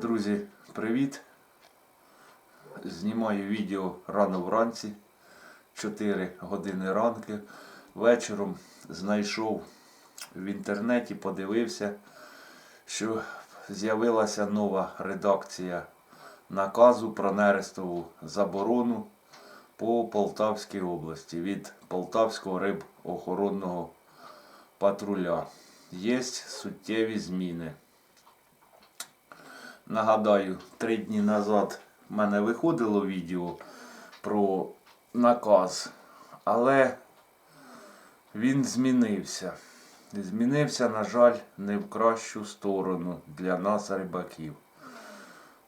Друзі, привіт! Знімаю відео рано вранці, 4 години ранки. Вечором знайшов в інтернеті, подивився, що з'явилася нова редакція наказу про нерестову заборону по Полтавській області від Полтавського рибоохоронного патруля. Є суттєві зміни. Нагадаю, три дні назад в мене виходило відео про наказ, але він змінився. Змінився, на жаль, не в кращу сторону для нас, рибаків.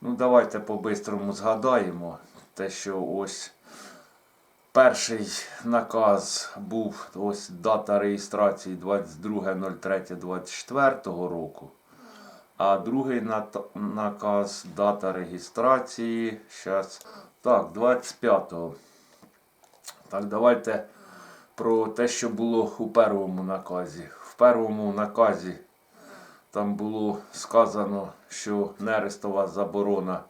Ну, давайте по-бистрому згадаємо те, що ось перший наказ був ось дата реєстрації 22.03.24 року. А другий наказ, дата реєстрації. Щас. Так, 25-го. Так, давайте про те, що було у першому наказі. В першому наказі там було сказано, що нерестова заборона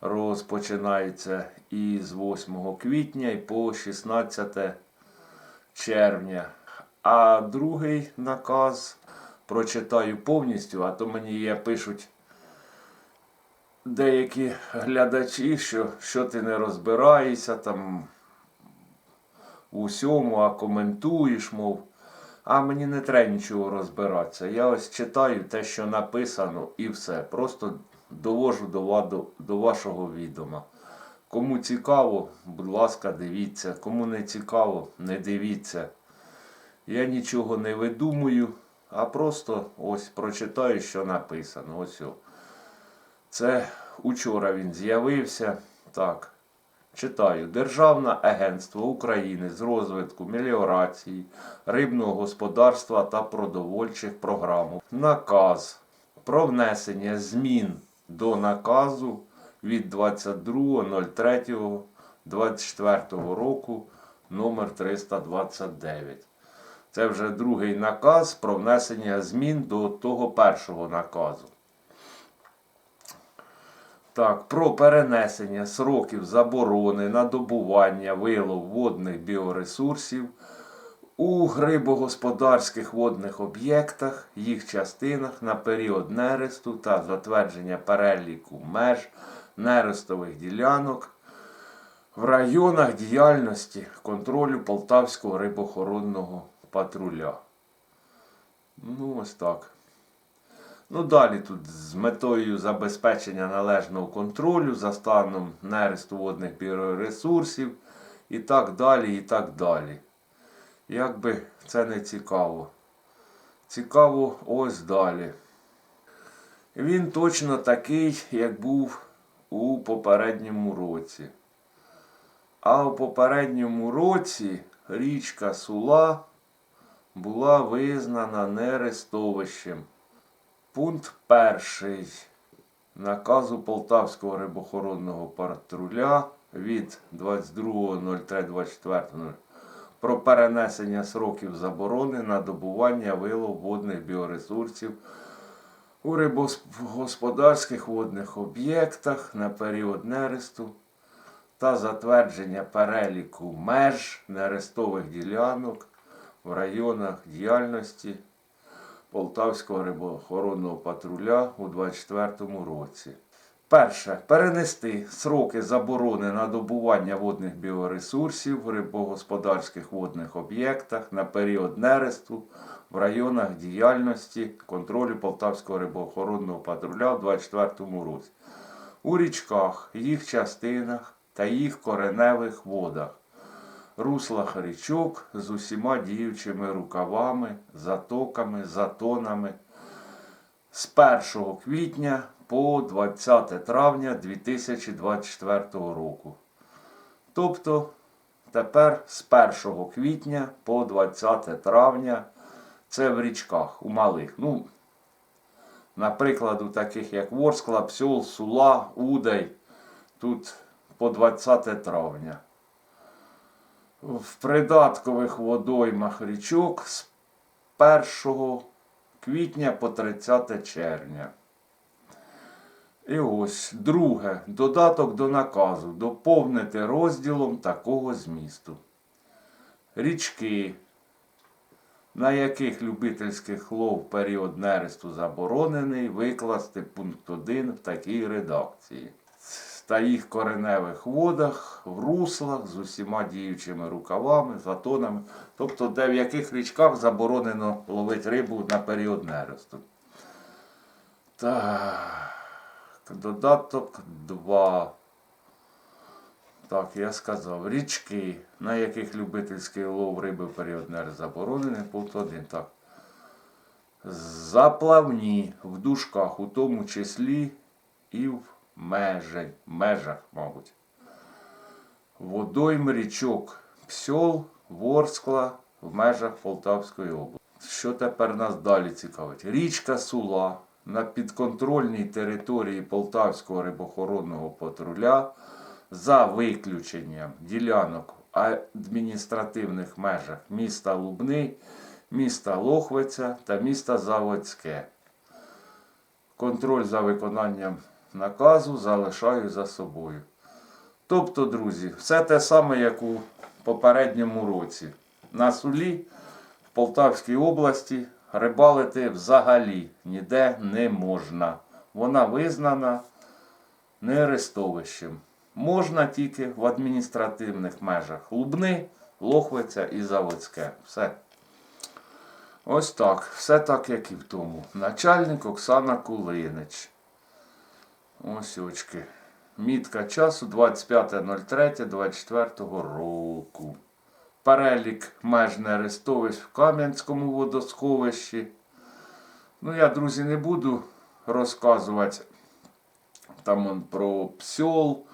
розпочинається із 8 квітня і по 16 червня. А другий наказ прочитаю повністю, а то мені є пишуть деякі глядачі, що, що ти не розбираєшся там у всьому, а коментуєш, мов. А мені не треба нічого розбиратися. Я ось читаю те, що написано, і все. Просто довожу до, ладу- до вашого відома. Кому цікаво, будь ласка, дивіться. Кому не цікаво, не дивіться. Я нічого не видумую, а просто ось прочитаю, що написано. Ось. о. Це учора він з'явився. Так. Читаю. Державне агентство України з розвитку меліорації, рибного господарства та продовольчих програм. Наказ про внесення змін до наказу від 22.03.24 року номер 329. Це вже другий наказ про внесення змін до того першого наказу. Так, про перенесення сроків заборони на добування вилов водних біоресурсів у грибогосподарських водних об'єктах, їх частинах на період нересту та затвердження переліку меж нерестових ділянок в районах діяльності контролю Полтавського рибохоронного патруля. Ну, ось так. Ну, далі тут з метою забезпечення належного контролю за станом нересту водних біоресурсів і так далі, і так далі. Як би це не цікаво. Цікаво ось далі. Він точно такий, як був у попередньому році. А у попередньому році річка Сула була визнана нерестовищем. Пункт перший наказу Полтавського рибохоронного патруля від 22.03.24 про перенесення сроків заборони на добування вилов водних біоресурсів у рибогосподарських водних об'єктах на період нересту та затвердження переліку меж нерестових ділянок в районах діяльності Полтавського рибоохоронного патруля у 2024 році. Перше. Перенести сроки заборони на добування водних біоресурсів в рибогосподарських водних об'єктах на період нересту в районах діяльності контролю Полтавського рибоохоронного патруля у 2024 році. У річках, їх частинах та їх кореневих водах руслах річок з усіма діючими рукавами, затоками, затонами з 1 квітня по 20 травня 2024 року. Тобто тепер з 1 квітня по 20 травня це в річках у малих. Ну, наприклад, у таких як Ворскла, Псьол, Сула, Удай. Тут по 20 травня в придаткових водоймах річок з 1 квітня по 30 червня. І ось друге. Додаток до наказу. Доповнити розділом такого змісту. Річки, на яких любительських лов період нересту заборонений, викласти пункт 1 в такій редакції. Та їх кореневих водах, в руслах з усіма діючими рукавами, затонами, тобто де в яких річках заборонено ловити рибу на період нересту. Так, додаток 2. Так, я сказав. Річки, на яких любительський лов риби в період нересту заборонений, пункт 1. Так. Заплавні в дужках, у тому числі і в межень, межах, мабуть. Водойм річок Псьол, Ворскла в межах Полтавської області. Що тепер нас далі цікавить? Річка Сула на підконтрольній території Полтавського рибохоронного патруля за виключенням ділянок в адміністративних межах міста Лубни, міста Лохвиця та міста Заводське. Контроль за виконанням наказу залишаю за собою. Тобто, друзі, все те саме, як у попередньому році. На сулі в Полтавській області рибалити взагалі ніде не можна. Вона визнана нерестовищем. Можна тільки в адміністративних межах Лубни, Лохвиця і Заводське. Все. Ось так. Все так, як і в тому. Начальник Оксана Кулинич. Ось очки. Мітка часу 25.03.24 року. Перелік меж нерестовищ в Кам'янському водосховищі. Ну, я, друзі, не буду розказувати там он, про псьол,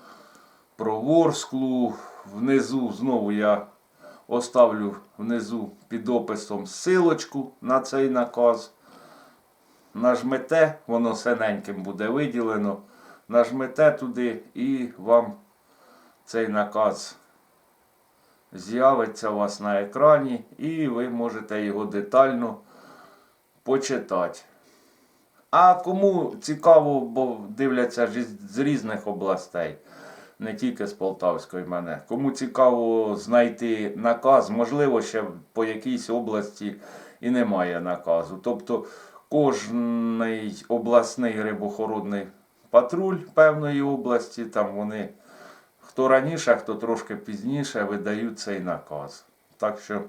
про ворсклу. Внизу знову я оставлю внизу під описом силочку на цей наказ. Нажмете, воно синеньким буде виділено. Нажмете туди і вам цей наказ з'явиться у вас на екрані, і ви можете його детально почитати. А кому цікаво, бо дивляться з різних областей, не тільки з Полтавської мене. Кому цікаво знайти наказ, можливо, ще по якійсь області і немає наказу. Тобто кожний обласний рибохоронний патруль певної області, там вони хто раніше, хто трошки пізніше видають цей наказ. Так що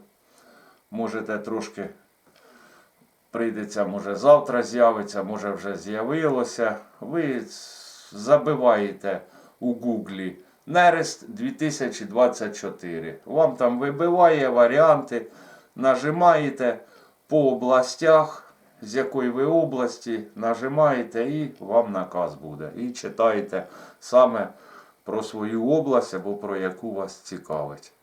можете трошки прийдеться, може завтра з'явиться, може вже з'явилося. Ви забиваєте у Гуглі Нерест 2024. Вам там вибиває варіанти, нажимаєте по областях, з якої ви області, нажимаєте і вам наказ буде. І читаєте саме про свою область або про яку вас цікавить.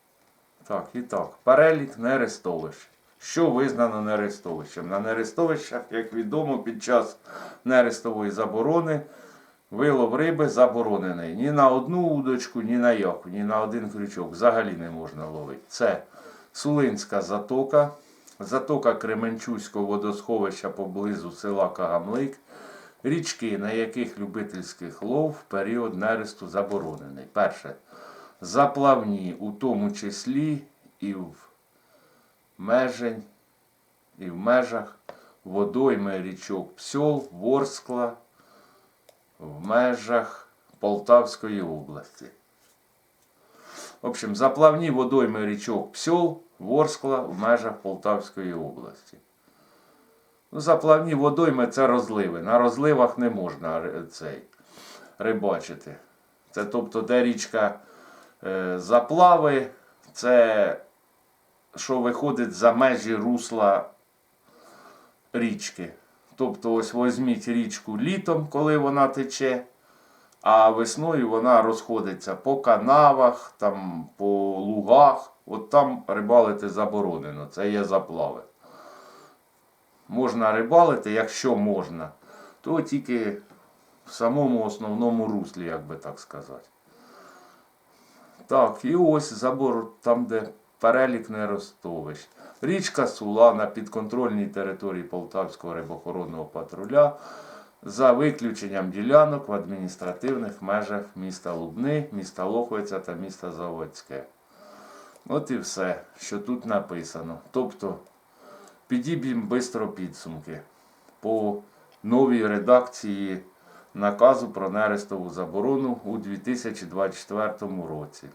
Так, і так. Перелік нерестовищ. Що визнано нерестовищем? На нерестовищах, як відомо, під час нерестової заборони вилов риби заборонений. Ні на одну удочку, ні на яку, ні на один крючок. Взагалі не можна ловити. Це Сулинська затока, затока Кременчуського водосховища поблизу села Кагамлик, річки, на яких любительських лов в період нересту заборонений. Перше. Заплавні, у тому числі і в межень, і в межах водойми річок Псьол, Ворскла, в межах Полтавської області. В общем, заплавні водойми річок Псьол, Ворскла в межах Полтавської області. Ну, заплавні водойми це розливи. На розливах не можна цей, рибачити. Це тобто, де річка е, заплави, це що виходить за межі русла річки. Тобто, ось візьміть річку літом, коли вона тече, а весною вона розходиться по канавах, там, по лугах. От там рибалити заборонено. Це є заплави. Можна рибалити, якщо можна, то тільки в самому основному руслі, як би так сказати. Так, і ось забор, там, де перелік неростовищ. Річка Сула на підконтрольній території Полтавського рибохоронного патруля за виключенням ділянок в адміністративних межах міста Лубни, міста Лохвиця та міста Заводське. От і все, що тут написано. Тобто підіб'ємо швидко підсумки по новій редакції наказу про нерестову заборону у 2024 році.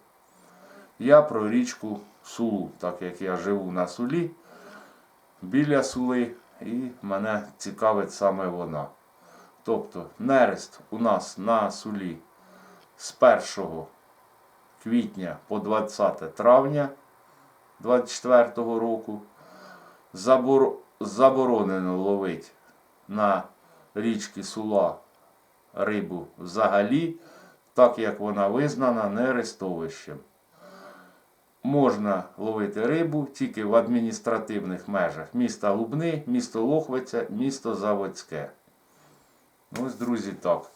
Я про річку Сулу, так як я живу на Сулі, біля Сули, і мене цікавить саме вона. Тобто нерест у нас на Сулі з 1 квітня по 20 травня 2024 року. Забор... Заборонено ловити на річці Сула рибу взагалі, так як вона визнана нерестовищем. Можна ловити рибу тільки в адміністративних межах міста Лубни, місто Лохвиця, місто Заводське. Ось, друзі, так.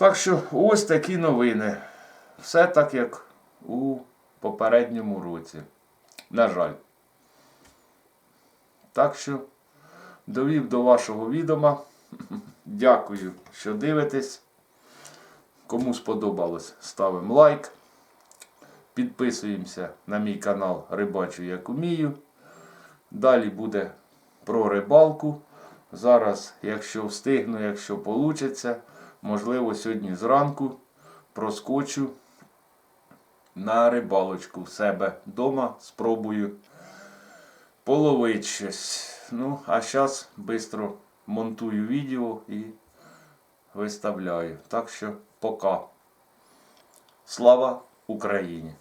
Так що ось такі новини. Все так, як у попередньому році. На жаль. Так що довів до вашого відома. Дякую, що дивитесь. Кому сподобалось, ставимо лайк. Підписуємося на мій канал Рибачу як умію. Далі буде про рибалку. Зараз, якщо встигну, якщо вийде, можливо, сьогодні зранку проскочу на рибалочку в себе вдома, спробую половити щось. Ну, а зараз швидко монтую відео і виставляю. Так що пока. Слава Україні!